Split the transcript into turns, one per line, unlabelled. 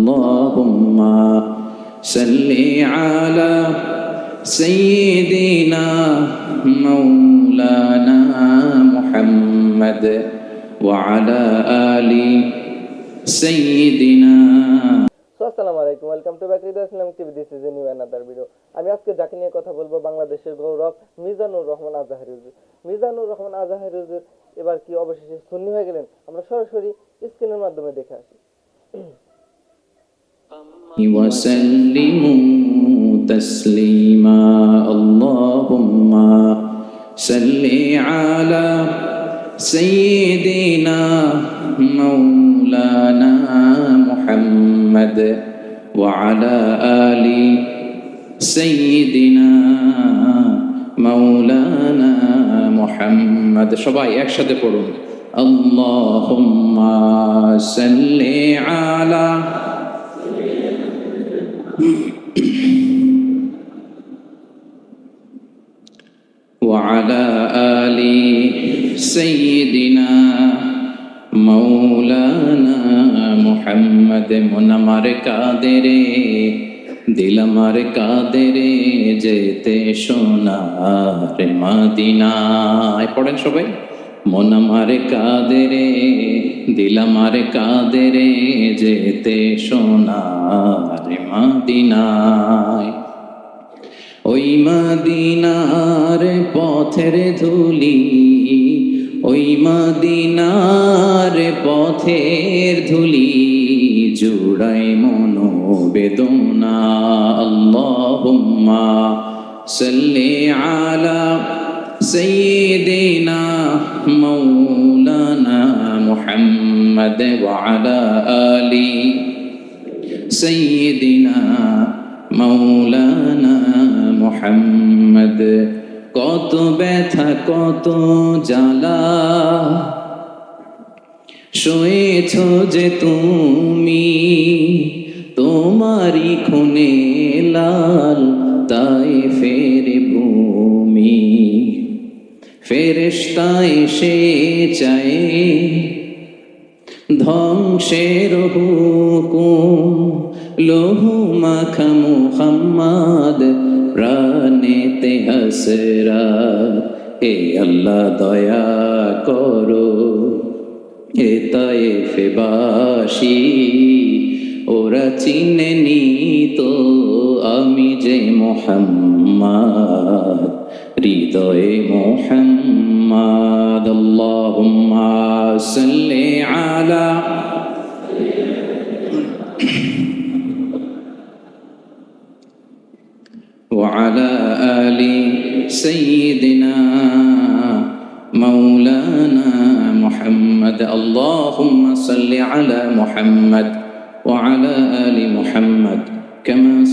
اللهم صل على سيدنا مولانا محمد وعلى آل سيدنا
so আসসালামু আলাইকুম welcome to back Rida Islam TV this is a new another video আমি আজকে যাকে নিয়ে কথা বলবো বাংলাদেশের গৌরব মিজানুর রহমান আজাহারি হুজুর মিজানুর রহমান আজাহারি হুজুর এবার কি অবশেষে সুন্নি হয়ে গেলেন আমরা সরাসরি স্ক্রিনের মাধ্যমে দেখে আসি
وسلموا تسليما اللهم صل على سيدنا مولانا محمد وعلى آل سيدنا مولانا محمد সবাই একসাথে পড়ুন اللهم صل على وعلى آل سيدنا مولانا محمد মনামার কাদেরে দিল আমার কাদেরে যেতে সোনার মাদিনায় পড়েন সবাই মন আমার কাদেরে দিল আমার কাদেরে যেতে সোনার মাদিনায়। ওই মাদিনার পথের ধুলি, ওই মাদিনার পথের ধুলি জুড়াই মনোবেদনা। আল্লাহুম্মা সাল্লি আলা সাইয়্যিদিনা মাওলানা মুহাম্মদ ওয়া আলা আলিহি সঈদিনা মৌলানা মোহাম্মদ কত ব্যথা, কত জ্বালা। শুয়েছ যে তুমি তোমারি খুনে লাল তাই ফের ভূমি। ফেরেস্তা এসে চায়, ধ্বংসের হুকুম। লোহু মাখা মুহাম্মদ, প্রাণেতে হাসরা। হে আল্লাহ দয়া করো, হে তাই ফেবাসি ওরা চিনেনি তো আমি যে মোহাম্মদ, হৃদয়ে মোহাম্মদ। আল্লাহুম্মা সাল্লি আলা وعلى آل سيدنا مولانا محمد. اللهم صل على محمد وعلى آل محمد كما